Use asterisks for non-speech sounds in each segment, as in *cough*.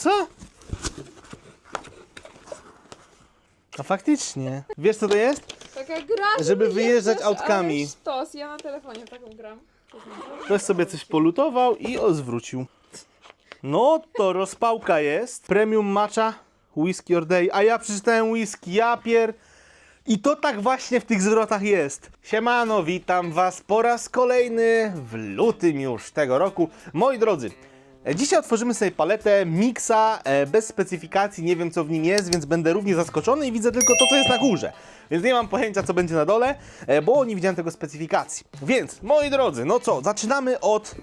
Co? A faktycznie. Wiesz co to jest? Taka gra, Żeby wyjeżdżać jeżdżasz, autkami. ale Sztos, ja na telefonie taką gram. Ktoś sobie coś polutował i o zwrócił. No to rozpałka jest. Premium matcha, whisky or day. A ja przeczytałem whisky, ja pier... I to tak właśnie w tych zwrotach jest. Siemano, witam was po raz kolejny w lutym już tego roku. Moi drodzy, dzisiaj otworzymy sobie paletę Mixa e, bez specyfikacji, nie wiem co w nim jest, więc będę równie zaskoczony i widzę tylko to, co jest na górze. Więc nie mam pojęcia, co będzie na dole, e, bo nie widziałem tego specyfikacji. Więc, moi drodzy, no co, zaczynamy od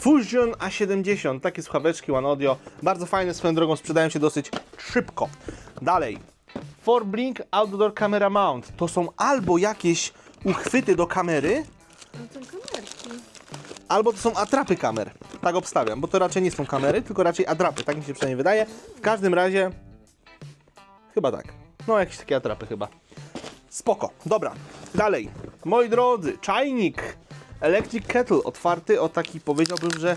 Fusion A70, takie słuchaweczki One Audio, bardzo fajne, swoją drogą sprzedają się dosyć szybko. Dalej, Forblink Outdoor Camera Mount. To są albo jakieś uchwyty do kamery, No to. Albo to są atrapy kamer. Tak obstawiam, bo to raczej nie są kamery, tylko raczej atrapy, tak mi się przynajmniej wydaje. W każdym razie, chyba tak. No, jakieś takie atrapy chyba. Spoko, dobra. Dalej. Moi drodzy, czajnik Electric Kettle otwarty o taki powiedziałbym, że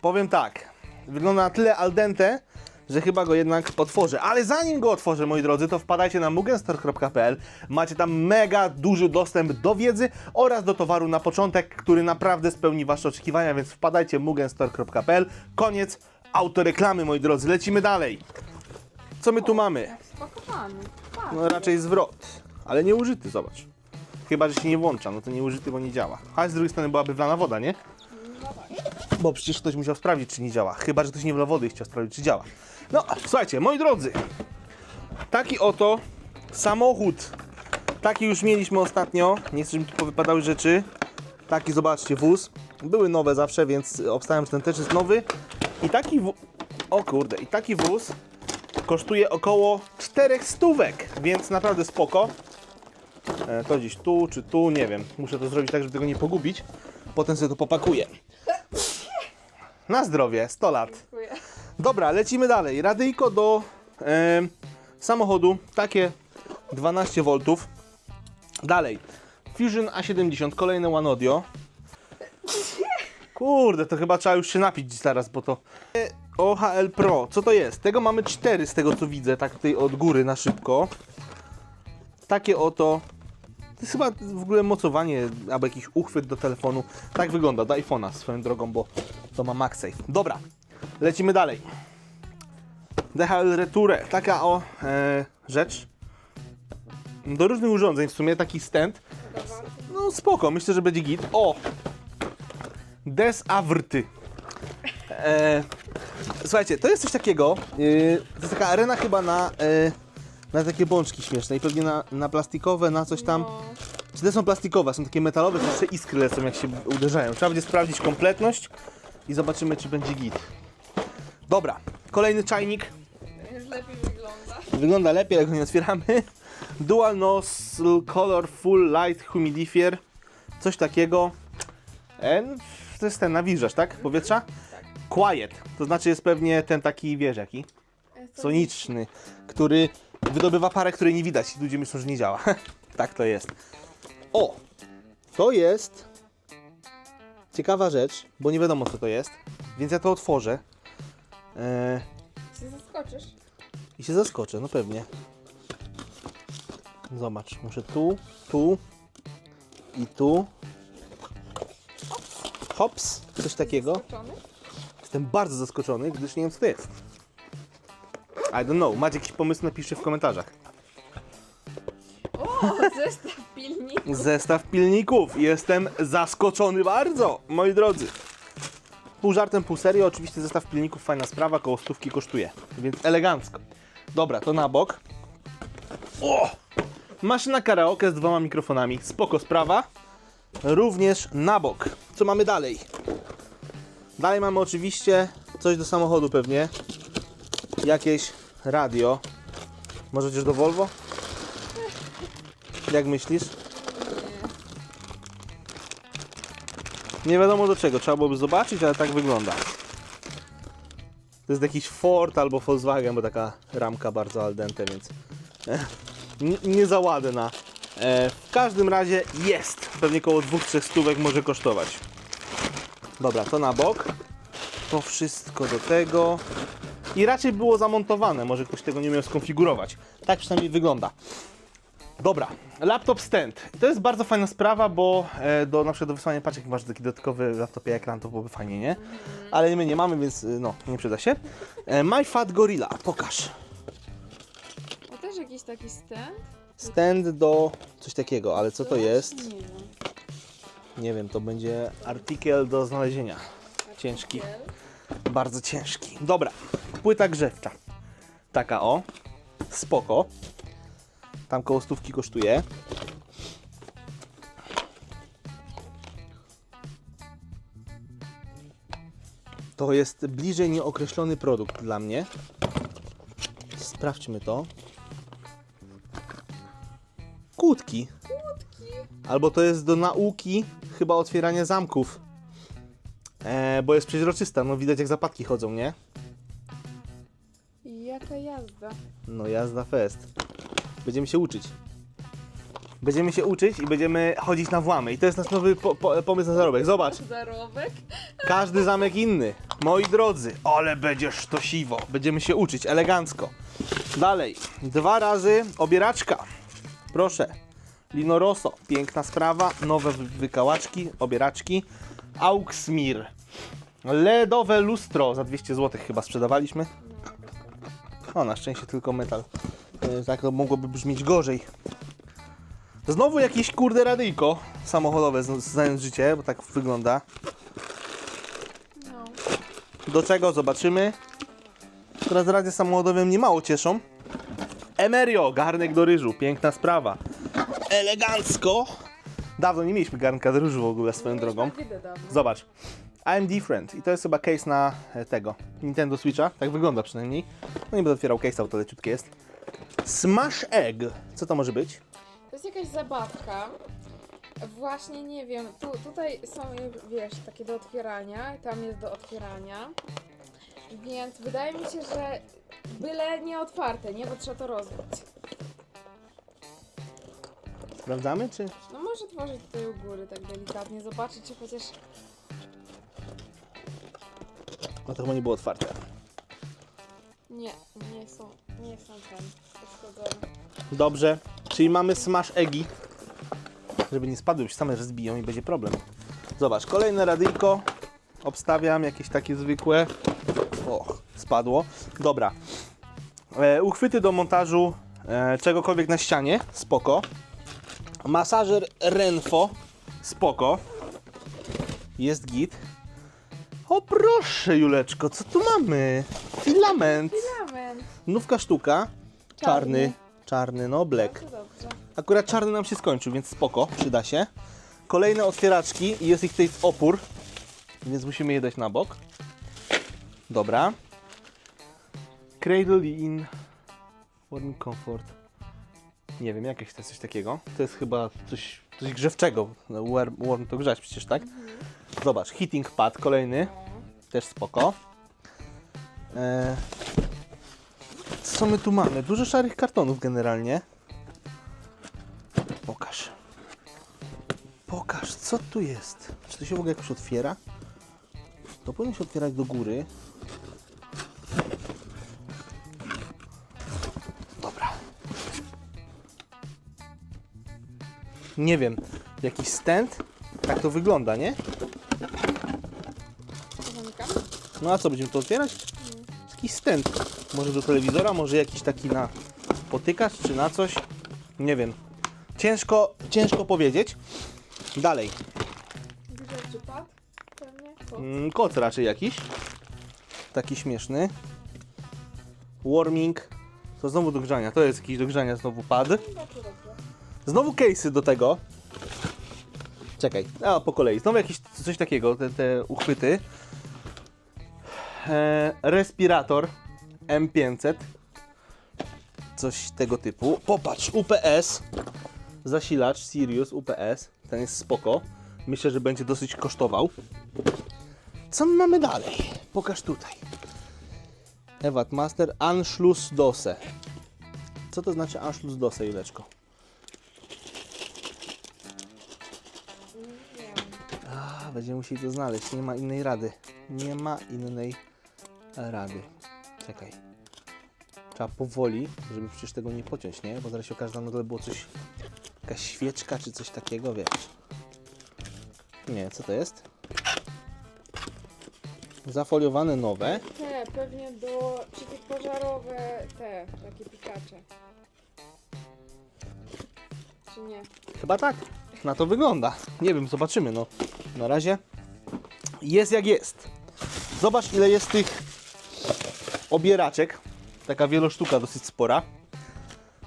powiem tak. Wygląda na tyle al dente, że chyba go jednak otworzę. Ale zanim go otworzę, moi drodzy, to wpadajcie na mugenstore.pl. Macie tam mega duży dostęp do wiedzy oraz do towaru na początek, który naprawdę spełni Wasze oczekiwania, więc wpadajcie mugenstore.pl. Koniec autoreklamy, moi drodzy. Lecimy dalej. Co my tu mamy? Spakowany. Tak. No raczej zwrot, ale nieużyty, zobacz. Chyba, że się nie włącza, no to nieużyty, bo nie działa. A z drugiej strony byłaby wlana woda, nie? Bo przecież ktoś musiał sprawdzić, czy nie działa. Chyba, że ktoś nie wlał wody i chciał sprawdzić, czy działa. No, słuchajcie, moi drodzy. Taki oto samochód. Taki już mieliśmy ostatnio. Nie chcę, żeby mi tu powypadały rzeczy. Taki, zobaczcie, wóz. Były nowe zawsze, więc obstałem, że ten też jest nowy. I taki. O kurde, i taki wóz kosztuje około 4 stówek, więc naprawdę spoko. E, to gdzieś tu czy tu, nie wiem. Muszę to zrobić tak, żeby tego nie pogubić. Potem sobie to popakuję. Na zdrowie, 100 lat. Dziękuję. Dobra, lecimy dalej. Radyjko do e, samochodu, takie 12 V. Dalej. Fusion A70, kolejne One Audio. Kurde, to chyba trzeba już się napić zaraz, bo to... OHL Pro, co to jest? Tego mamy 4 z tego co widzę, tak tutaj od góry na szybko. Takie oto... To jest chyba w ogóle mocowanie albo jakiś uchwyt do telefonu. Tak wygląda, do iPhone'a swoją drogą, bo to ma MagSafe. Dobra, lecimy dalej. DHL Reture, taka o e, rzecz. Do różnych urządzeń w sumie, taki stand. No spoko, myślę, że będzie git. O! Des Avrty. E, słuchajcie, to jest coś takiego. Yy, to jest taka arena chyba na, e, na takie bączki śmieszne i pewnie na, na plastikowe, na coś tam. No. Czy te są plastikowe, są takie metalowe, to jeszcze iskry lecą jak się uderzają. Trzeba będzie sprawdzić kompletność i zobaczymy, czy będzie git. Dobra, kolejny czajnik. Już lepiej wygląda. Wygląda lepiej, jak go nie otwieramy. Dual Nozzle Color Full Light Humidifier. Coś takiego. E, to jest ten nawilżacz, tak? Powietrza? Quiet. To znaczy jest pewnie ten taki, wiesz jaki? Soniczny, który wydobywa parę, której nie widać i ludzie myślą, że nie działa. *laughs* tak to jest. O! To jest ciekawa rzecz, bo nie wiadomo co to jest, więc ja to otworzę. E, Się zaskoczysz? i się zaskoczę, no pewnie. Zobacz, muszę tu, tu i tu. Hops, coś takiego. Zaskoczony? Jestem bardzo zaskoczony, gdyż nie wiem co to jest. I don't know. Macie jakiś pomysł? Napiszcie w komentarzach. O, zestaw pilnik. Zestaw pilników. Jestem zaskoczony bardzo, moi drodzy. Pół żartem, pół serio. Oczywiście zestaw pilników, fajna sprawa, koło stówki kosztuje, więc elegancko. Dobra, to na bok. O! Maszyna karaoke z dwoma mikrofonami. Spoko sprawa. Również na bok. Co mamy dalej? Dalej mamy oczywiście coś do samochodu pewnie. Jakieś radio. Może do Volvo? Jak myślisz? Nie wiadomo do czego, trzeba byłoby zobaczyć, ale tak wygląda. To jest jakiś Ford albo Volkswagen, bo taka ramka bardzo al dente, więc e, nie, nie za ładna. E, w każdym razie jest. Pewnie około 2-3 stówek może kosztować. Dobra, to na bok. To wszystko do tego. I raczej było zamontowane, może ktoś tego nie miał skonfigurować. Tak przynajmniej wygląda. Dobra, laptop stand. I to jest bardzo fajna sprawa, bo e, do na przykład do wysłania paczek masz taki dodatkowy laptopie ekran, to byłoby fajnie, nie? Ale my nie mamy, więc y, no, nie przyda się. E, My Fat Gorilla, pokaż. O, też jakiś taki stand? Stand do coś takiego, ale co to jest? Nie wiem. Nie wiem, to będzie artykel do znalezienia. Ciężki. Bardzo ciężki. Dobra, płyta grzewcza. Taka o. Spoko. Tam koło stówki kosztuje. To jest bliżej nieokreślony produkt dla mnie. Sprawdźmy to. Kłódki. Albo to jest do nauki chyba otwierania zamków. E, bo jest przeźroczysta, no widać jak zapadki chodzą, nie? Jaka jazda. No jazda fest. Będziemy się uczyć. Będziemy się uczyć i będziemy chodzić na włamy. I to jest nasz nowy po, po, pomysł na zarobek. Zobacz, *laughs* Zarobek? każdy zamek inny. Moi drodzy, ale będziesz to siwo. Będziemy się uczyć elegancko. Dalej, dwa razy obieraczka. Proszę. Lino Rosso, piękna sprawa. Nowe wy- wykałaczki, obieraczki. Auxmir. LEDowe lustro za 200 zł chyba sprzedawaliśmy. O, na szczęście tylko metal. E, Tak to mogłoby brzmieć gorzej. Znowu jakieś kurde radyjko samochodowe, zn- znając życie, bo tak wygląda. No. Do czego zobaczymy. Teraz rady samochodowe mnie mało cieszą. Emerio, garnek do ryżu, piękna sprawa. Elegancko. Dawno nie mieliśmy garnka do ryżu w ogóle swoją drogą. Zobacz. I'm different. I to jest chyba case na e, tego Nintendo Switcha. Tak wygląda przynajmniej. No nie będę otwierał case'a, bo to leciutkie jest. Smash Egg. Co to może być? To jest jakaś zabawka. Właśnie nie wiem, tu, tutaj są, wiesz, takie do otwierania, tam jest do otwierania. Więc wydaje mi się, że byle nie otwarte, nie? Bo trzeba to rozbić. Sprawdzamy, czy... No może tworzyć tutaj u góry tak delikatnie, zobaczyć czy chociaż... No to chyba nie było otwarte. Nie, nie są, nie są ten uszkodzone. Dobrze. Czyli mamy Smash Eggi. Żeby nie spadły, już same rozbiją i będzie problem. Zobacz, kolejne radyjko. Obstawiam jakieś takie zwykłe. O, spadło. Dobra. E, uchwyty do montażu e, czegokolwiek na ścianie. Spoko. Masażer Renfo. Spoko. Jest git. O proszę, Juleczko, co tu mamy? Filament. Filament! Nówka sztuka. Czarny. Czarny. Czarny, no black. Bardzo dobrze. Akurat czarny nam się skończył, więc spoko, przyda się. Kolejne otwieraczki i jest ich tutaj w opór, więc musimy je dać na bok. Dobra. Cradle in Warm Comfort. Nie wiem, jakieś to coś takiego. To jest chyba coś, coś grzewczego. Warm, warm to grzać przecież, tak? Zobacz, heating pad kolejny, No. też spoko. E... Co my tu mamy? Dużo szarych kartonów generalnie. Pokaż. Pokaż, co tu jest. Czy to się w ogóle jakoś otwiera? To powinno się otwierać do góry. Nie wiem, jakiś stand? Tak to wygląda, nie? Zamykam? No a co, będziemy to otwierać? Jakiś stand. Może do telewizora, może jakiś taki na potykacz, czy na coś? Nie wiem. Ciężko, ciężko powiedzieć. Dalej. Pewnie? Mm, Koc raczej jakiś. Taki śmieszny. Warming. To znowu do grzania. To jest jakiś do grzania znowu pad. Dobrze. Znowu case'y do tego. Czekaj, a po kolei. Znowu jakieś coś takiego, te, te uchwyty. E, respirator M500. Coś tego typu. Popatrz, UPS. Zasilacz Sirius UPS. Ten jest spoko. Myślę, że będzie dosyć kosztował. Co my mamy dalej? Pokaż tutaj. Evat Master Anschluss Dose. Co to znaczy Anschluss Dose, Juleczko? Będziemy musieli to znaleźć, nie ma innej rady. Nie ma innej rady. Czekaj. Trzeba powoli, żeby przecież tego nie pociąć, nie? Bo zaraz się okaże, że na dole było coś... Jakaś świeczka czy coś takiego, wiesz. Nie, co to jest? Zafoliowane nowe. Te, pewnie do przeciwpożarowe, te, takie pikacze. Czy nie? Chyba tak. Na to wygląda. Nie wiem, zobaczymy. No, na razie jest jak jest. Zobacz, ile jest tych obieraczek. Taka wielosztuka dosyć spora.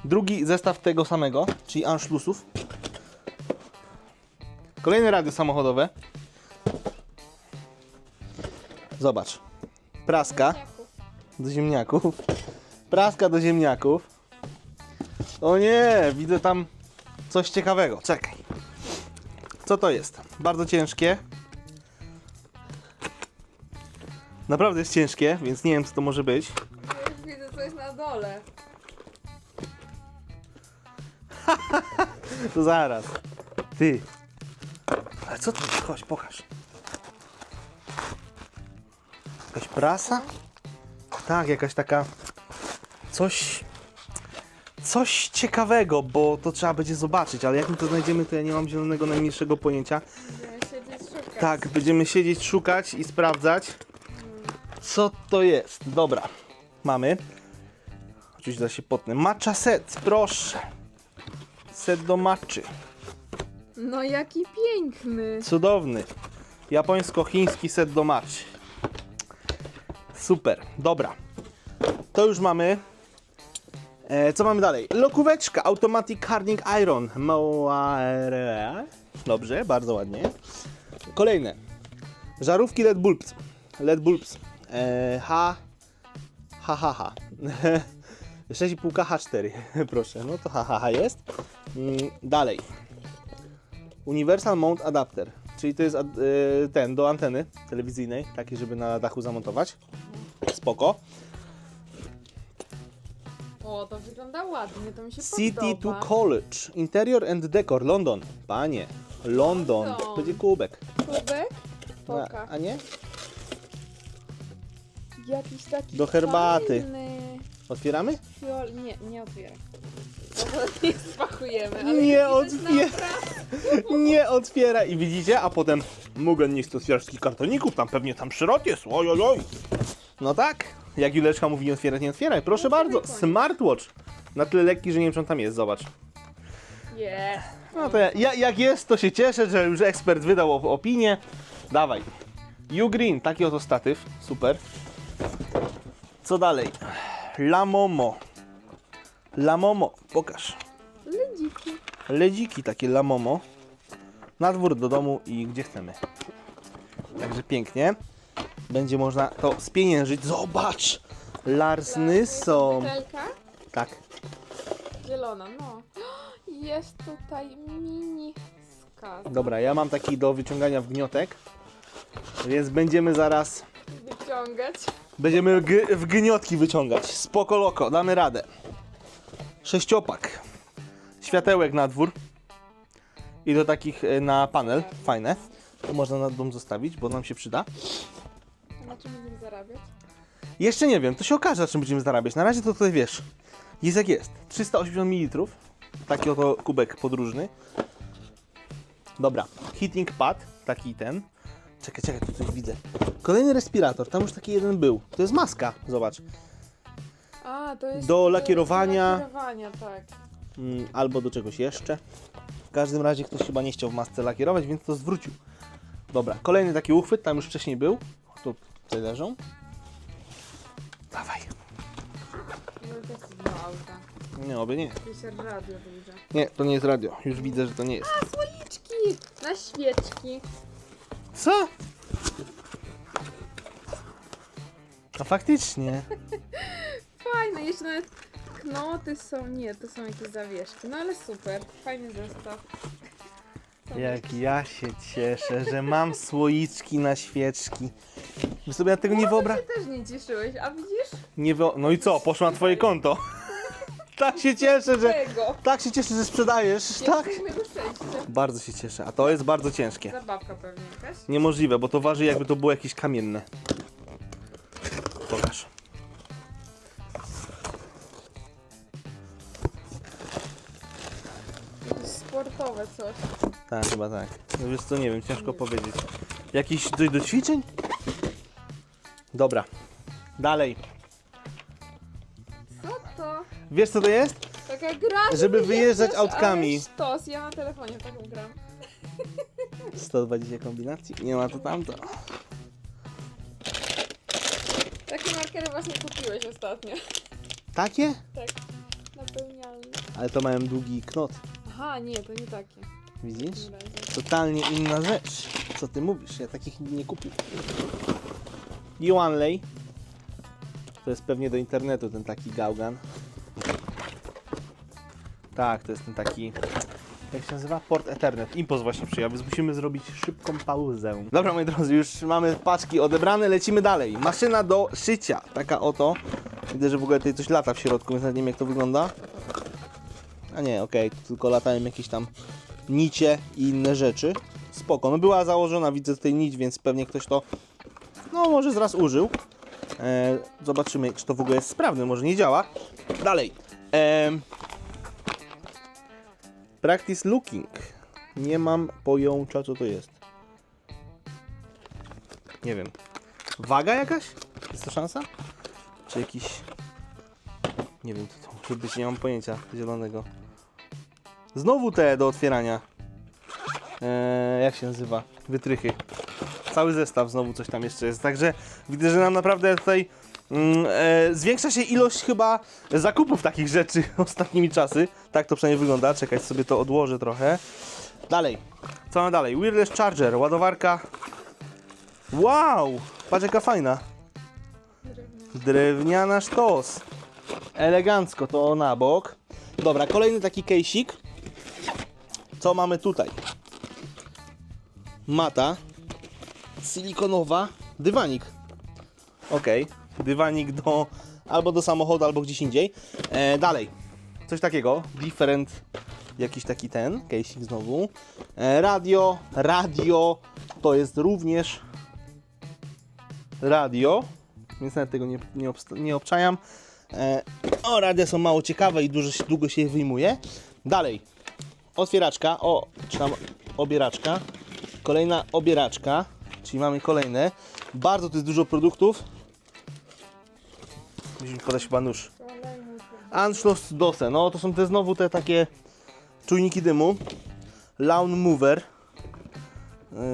Drugi zestaw tego samego, czyli Anschlussów. Kolejne radio samochodowe. Zobacz. Praska do ziemniaków. Praska do ziemniaków. O nie, widzę tam coś ciekawego. Czekaj. Co to jest? Bardzo ciężkie. Naprawdę jest ciężkie, więc nie wiem co to może być. Już widzę coś na dole. *laughs* To zaraz. Ty. Ale co to jest? Chodź, pokaż. Jakaś prasa? Tak, jakaś taka. Coś. Coś ciekawego, bo to trzeba będzie zobaczyć, ale jak my to znajdziemy, to ja nie mam zielonego najmniejszego pojęcia. Będziemy siedzieć szukać. Tak, będziemy siedzieć, szukać i sprawdzać, co to jest. Dobra, mamy. Oczywiście zaraz się potnę. Matcha set, proszę. Set do matchy. No jaki piękny. Cudowny. Japońsko-chiński set do matchy. Super, dobra. To już mamy. E, co mamy dalej? Lokóweczka Automatic Carding Iron. Moire. Dobrze, bardzo ładnie. Kolejne. Żarówki LED bulbs. LED bulbs. E, H. H, H, H. 6,5 H4. Proszę, no to H, H, H jest. Mm, dalej. Universal Mount Adapter, czyli to jest y, ten do anteny telewizyjnej, taki żeby na dachu zamontować. Spoko. O, to wygląda ładnie, to mi się City podoba. to College, Interior and Decor, London. Panie, London, London. będzie kubek. Kubek? A, Poka. a nie? Jakiś taki Do herbaty. fajny. Otwieramy? Fiol... Nie, nie otwieraj. To *laughs* nie spakujemy, ale Nie jak widać otwier- na Nie otwiera i widzicie, a potem mogę nie chcę otwierać wszystkich kartoników, tam pewnie tam szrot jest, oj, oj, oj. No tak, jak Juleczka mówi nie otwierać, nie otwieraj, proszę bardzo, smartwatch. Na tyle lekki, że nie wiem, czy on tam jest, zobacz. Jest. No to ja, jak jest, to się cieszę, że już ekspert wydał op- opinię. Dawaj. Ugreen, taki oto statyw, super. Co dalej? Lamomo. Lamomo, pokaż. Ludziki. Ledziki takie Lamomo. Na dwór do domu i gdzie chcemy. Także pięknie. Będzie można to spieniężyć. Zobacz! Larsny są. Butelka Tak. zielona, no. *gasps* Jest tutaj mini skaz. Dobra, ja mam taki do wyciągania wgniotek. Więc będziemy zaraz Wyciągać. Będziemy g- w gniotki wyciągać. Spoko loko, damy radę. Sześciopak. Światełek na dwór. I do takich e, na panel. Fajne. To można na dom zostawić, bo nam się przyda. Zarabiać? Jeszcze nie wiem, to się okaże, na czym będziemy zarabiać. Na razie to tutaj wiesz. Jest jak jest. 380 ml. Taki oto kubek podróżny. Dobra. Heating pad. Taki ten. Czekaj, czekaj, tu coś widzę. Kolejny respirator. Tam już taki jeden był. To jest maska. Zobacz. A, to jest Do lakierowania. Do lakierowania, tak. Mm, albo do czegoś jeszcze. W każdym razie ktoś chyba nie chciał w masce lakierować, więc to zwrócił. Dobra, kolejny taki uchwyt, tam już wcześniej był. Tu tutaj leżą. Dawaj. No to jest dwa auta. Nie, oby nie. To jest radio duże. Nie, to nie jest radio. Już widzę, że to nie jest. A, słoiczki! Na świeczki. Co? A faktycznie. *laughs* Fajne, jeszcze nawet knoty są. Nie, to są jakieś zawieszki. No ale super. Fajny zestaw. Jak ja się cieszę, że mam słoiczki na świeczki. Wy sobie na tego nie Ty wyobrażacie. się też nie cieszyłeś, a widzisz? Nie wyo... No i co? Poszło na twoje konto. *laughs* Tak się cieszę, że... Tego. Tak się cieszę, że sprzedajesz, tak? Jesteśmy do szczęścia. Bardzo się cieszę, a to jest bardzo ciężkie. Zabawka pewnie jakaś. Niemożliwe, bo to waży jakby to było jakieś kamienne. Pokaż. Jakieś sportowe coś. Tak, chyba tak. No wiesz co, nie wiem, ciężko powiedzieć. Jakiś coś do ćwiczeń? Dobra. Dalej. Co to? Wiesz co to jest? Taka gra, Żeby wyjeżdżać autkami. ale Sztos, ja na telefonie taką gram. *laughs* 120 kombinacji? Nie ma to tamto. Takie markery właśnie kupiłeś ostatnio. Takie? Tak, napełnialne. Ale to mają długi knot. Aha, nie, to nie takie. Widzisz? Totalnie inna rzecz. Co ty mówisz? Ja takich nie kupił. Yuanlei. To jest pewnie do internetu ten taki gałgan. Tak, to jest ten taki... Jak się nazywa? Port Ethernet. Impos właśnie przyjął, więc musimy zrobić szybką pauzę. Dobra, moi drodzy, już mamy paczki odebrane, lecimy dalej. Maszyna do szycia. Taka oto. Widzę, że w ogóle tutaj coś lata w środku, więc nie wiem jak to wygląda. A nie, okej, tu tylko latają jakieś tam nicie i inne rzeczy. Spoko, no była założona, widzę tutaj nić, więc pewnie ktoś to, no może zraz użył. E, zobaczymy, czy to w ogóle jest sprawne, może nie działa. Dalej. Em, practice looking. Nie mam pojęcia, co to jest. Nie wiem. Waga jakaś? Jest to szansa? Czy jakiś... Nie wiem, co to może być, nie mam pojęcia zielonego. Znowu te do otwierania. Eee, jak się nazywa? Wytrychy. Cały zestaw znowu coś tam jeszcze jest. Także widzę, że nam naprawdę tutaj mm, e, zwiększa się ilość chyba zakupów takich rzeczy *laughs* ostatnimi czasy. Tak to przynajmniej wygląda. Czekaj, sobie to odłożę trochę. Dalej. Co mamy dalej? Wireless charger, ładowarka. Wow! Patrz jaka fajna. Drewniana sztos. Elegancko to na bok. Dobra, kolejny taki kejsik. Co mamy tutaj? Mata silikonowa, dywanik. Ok, dywanik do albo do samochodu, albo gdzieś indziej. E, dalej, coś takiego, different, jakiś taki ten, case'ik znowu. E, radio, radio, to jest również radio, więc nawet tego nie, nie, nie obczajam. E, o, radia są mało ciekawe i dużo, długo się je wyjmuje. Dalej, otwieraczka, o, czy tam obieraczka, kolejna obieraczka, czyli mamy kolejne. Bardzo tu jest dużo produktów. Musimy podać chyba nóż. Anschluss Dose, no to są te znowu te takie czujniki dymu. Lawn Mover.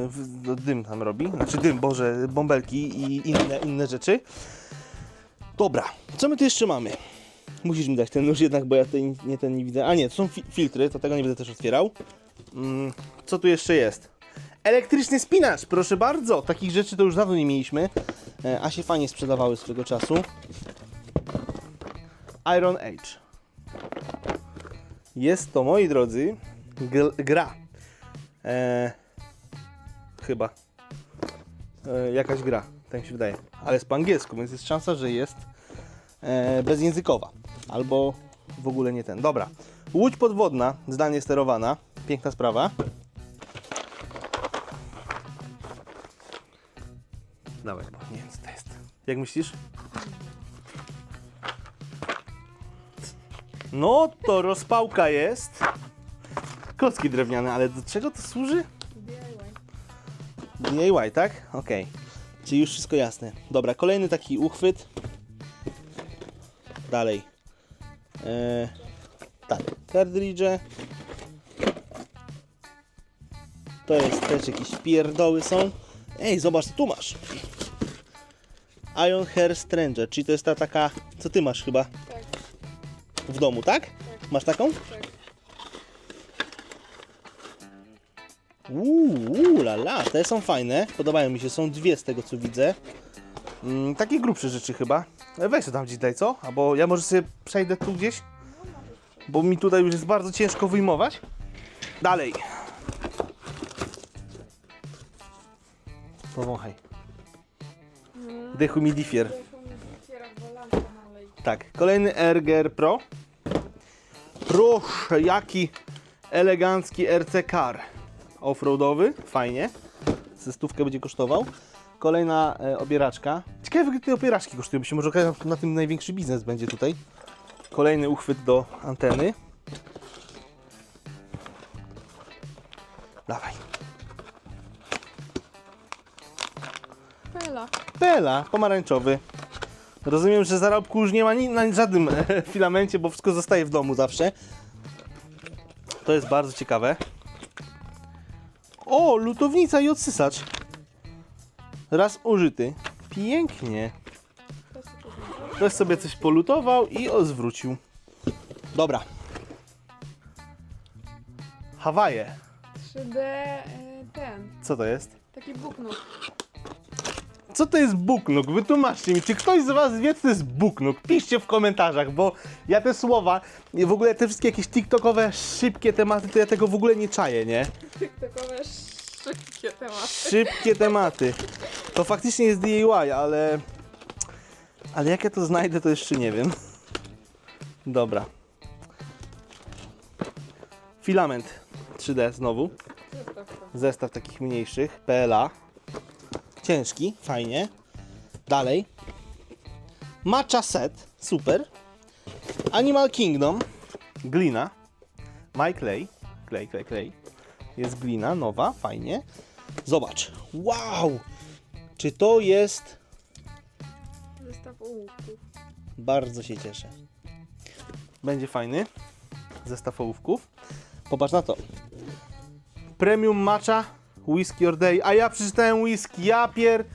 W- no, Dym tam robi, znaczy dym, boże, bąbelki i inne, inne rzeczy. Dobra, co my tu jeszcze mamy? Musisz mi dać ten nóż jednak, bo ja tutaj nie, ten nie widzę. A nie, to są fi filtry, to tego nie będę też otwierał. Mm, co tu jeszcze jest? Elektryczny spinacz, proszę bardzo. Takich rzeczy to już dawno nie mieliśmy, e, a się fajnie sprzedawały swego czasu. Iron Age. Jest to, moi drodzy, gra. E, chyba. E, jakaś gra, tak mi się wydaje. Ale jest po angielsku, więc jest szansa, że jest e, bezjęzykowa. Albo w ogóle nie ten. Dobra. Łódź podwodna, zdalnie sterowana. Piękna sprawa. Dawaj, nie wiem co to jest. Jak myślisz? No to rozpałka jest. Klocki drewniane, ale do czego to służy? DIY. DIY, tak? Okej. Czyli już wszystko jasne. Dobra, kolejny taki uchwyt. Dalej. Eee, tak, kartridże. To jest też jakieś pierdoły są. Ej, zobacz, co tu masz. Iron Hair Stranger, czyli to jest ta taka, co ty masz chyba Tak, w domu, tak? Tak. Masz taką? tak. Uuu, la la, te są fajne, podobają mi się, są dwie z tego co widzę. Mm, takie grubsze rzeczy chyba. E, Weź to tam gdzieś daj, co? Albo ja może sobie przejdę tu gdzieś, bo mi tutaj już jest bardzo ciężko wyjmować. Dalej. Powąchaj. Dehumidifier. Nalej. Tak, kolejny Erger Pro. Proszę, jaki elegancki RC Car. Offroadowy, fajnie. Ze stówkę będzie kosztował. Kolejna e, obieraczka. Ciekawe, jak te obieraczki kosztują, bo się może okazać, na tym największy biznes będzie tutaj. Kolejny uchwyt do anteny. Dawaj. Pela. Bela, pomarańczowy. Rozumiem, że zarobku już nie ma ni- na żadnym *laughs* e, filamencie, bo wszystko zostaje w domu zawsze. To jest bardzo ciekawe. O, lutownica i odsysacz. Raz użyty. Pięknie. To jest trudno. Ktoś sobie coś polutował i zwrócił. Dobra. Hawaje. 3D e, ten. Co to jest? Taki buknuk. Co to jest buknuk? Wytłumaczcie mi, czy ktoś z was wie, co to jest buknuk? Piszcie w komentarzach, bo ja te słowa, i w ogóle te wszystkie jakieś tiktokowe, szybkie tematy, to ja tego w ogóle nie czaję, nie? TikTokowe szybkie tematy. Szybkie tematy. To faktycznie jest DIY, ale... Ale jak ja to znajdę, to jeszcze nie wiem. Dobra. Filament 3D znowu. To. Zestaw takich mniejszych. PLA. Ciężki, fajnie. Dalej. Matcha set, super. Animal Kingdom. Glina. My Clay. Clay, clay, clay. Jest glina, nowa, fajnie. Zobacz. Wow! Czy to jest... Zestaw ołówków. Bardzo się cieszę. Będzie fajny. Zestaw ołówków. Popatrz na to. Premium matcha whisky or day. A ja przeczytałem whisky, ja pier...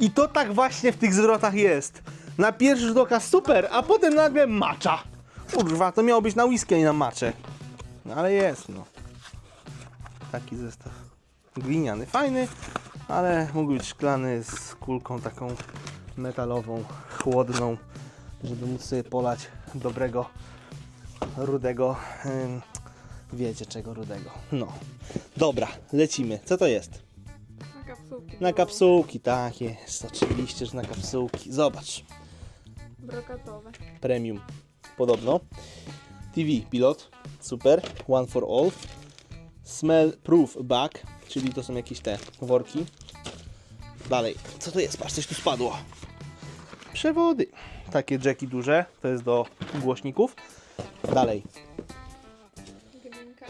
I to tak właśnie w tych zwrotach jest. Na pierwszy rzut oka super, a potem nagle matcha. Kurwa, to miało być na whisky, a nie na macze. No ale jest, no. Taki zestaw. Gliniany, fajny, ale mógł być szklany z kulką taką metalową, chłodną, żeby móc sobie polać dobrego, rudego, ym, wiecie czego rudego. No, dobra, lecimy. Co to jest? Na kapsułki. Na kapsułki, tak jest, oczywiście, że na kapsułki. Zobacz, Brokatowe. premium, podobno. TV, pilot, super, one for all. Smell proof bag, czyli to są jakieś te worki. Dalej, co to jest? Patrz, coś tu spadło. Przewody. Takie jacki duże, to jest do głośników. Dalej.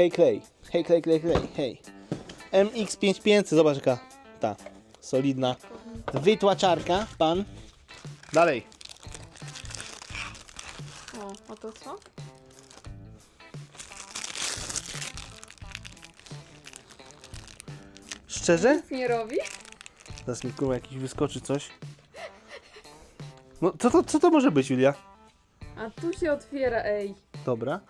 Hej Clay, hej Clay, Clay, Clay, hej. MX5500, zobacz jaka ta solidna wytłaczarka, pan. Dalej. O, a to co? Szczerze? Nic nie robi? Zaraz mi kurwa jakiś wyskoczy coś. No co to, co to może być, Julia? A tu się otwiera, ej. Dobra.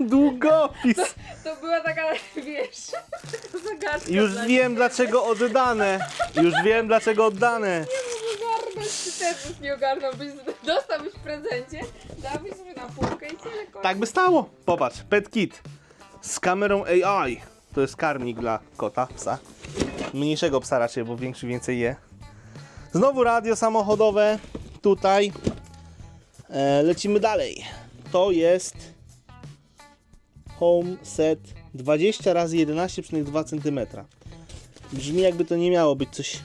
Długopis! To była taka, wiesz, *laughs* zagadka Już dla wiem dlaczego oddane. Już wiem dlaczego oddane. Nie mógł ogarnąć, ty też byś nie ogarnął, byś dostałbyś w prezencie, dałbyś sobie na półkę i tyle koniec. Tak by stało. Popatrz, pet kit z kamerą AI. To jest karmnik dla kota, psa. Mniejszego psa raczej, bo większy więcej je. Znowu radio samochodowe. Tutaj. E, lecimy dalej. To jest Home Set 20 razy 11,2 cm. Brzmi jakby to nie miało być coś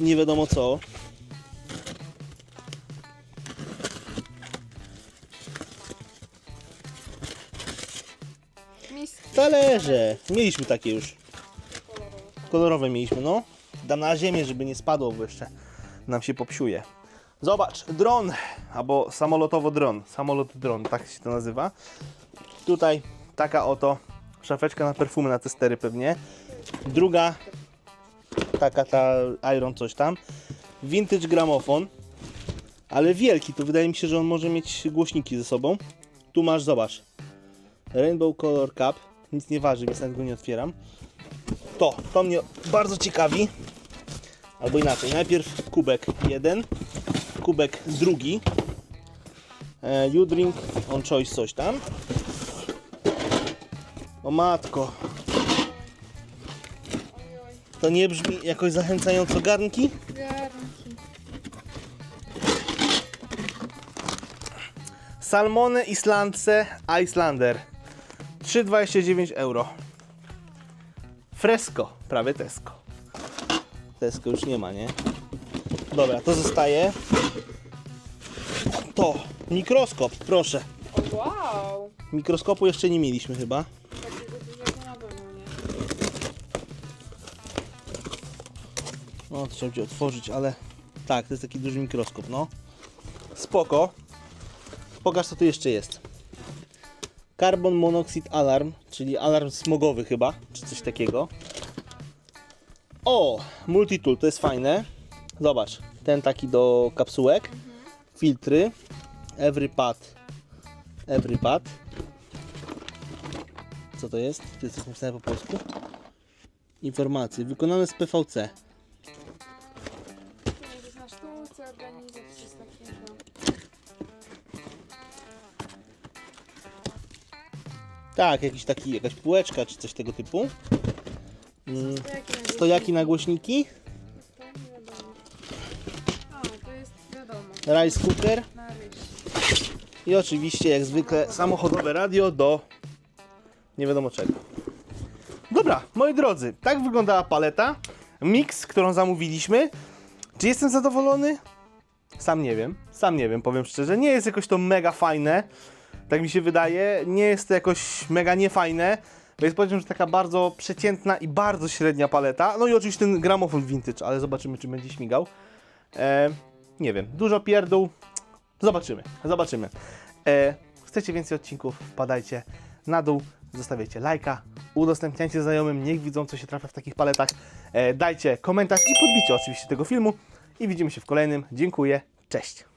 nie wiadomo co. Talerze. Mieliśmy takie już. Kolorowe mieliśmy, no. Dam na ziemię, żeby nie spadło, bo jeszcze nam się popsiuje. Zobacz, dron, albo samolotowo dron. Samolot dron, tak się to nazywa. Tutaj taka oto szafeczka na perfumy, na testery pewnie. Druga, taka ta Iron coś tam. Vintage gramofon, ale wielki, to wydaje mi się, że on może mieć głośniki ze sobą. Tu masz, zobacz, Rainbow Color Cup. Nic nie waży, więc nawet go nie otwieram. To, to mnie bardzo ciekawi. Albo inaczej, najpierw kubek jeden, kubek drugi. E, you drink on choice coś tam. O matko, to nie brzmi jakoś zachęcająco garnki? garnki. Salmone Islandce Icelander. 3,29 euro. Fresco, prawie Tesco. Tesco już nie ma, nie? Dobra, to zostaje. To, mikroskop, proszę. Wow! Mikroskopu jeszcze nie mieliśmy chyba. No, trzeba będzie otworzyć, ale tak, to jest taki duży mikroskop, no. Spoko. Pokaż, co tu jeszcze jest. Carbon Monoxide Alarm, czyli alarm smogowy chyba, czy coś takiego. O, multitool, to jest fajne. Zobacz, ten taki do kapsułek. Filtry. Every pad. Every pad. Co to jest? To jest coś napisane po polsku. Informacje. Wykonane z PVC. Tak, jakiś taki, jakaś półeczka czy coś tego typu. Mm, Stojaki na głośniki. A, to jest wiadomo. Rice cooker. Na ryż. I oczywiście, jak zwykle, samochodowe radio do nie wiadomo czego. Dobra, moi drodzy, tak wyglądała paleta. Mix, którą zamówiliśmy. Czy jestem zadowolony? Sam nie wiem. Sam nie wiem, powiem szczerze. Nie jest jakoś to mega fajne. Tak mi się wydaje. Nie jest to jakoś mega niefajne. Więc powiem, że taka bardzo przeciętna i bardzo średnia paleta. No i oczywiście ten gramofon vintage, ale zobaczymy, czy będzie śmigał. E, nie wiem, dużo pierdół. Zobaczymy, zobaczymy. E, chcecie więcej odcinków? Wpadajcie na dół, zostawiajcie lajka, udostępniajcie znajomym, niech widzą, co się trafia w takich paletach. E, dajcie komentarz i podbicie oczywiście tego filmu. I widzimy się w kolejnym. Dziękuję, cześć.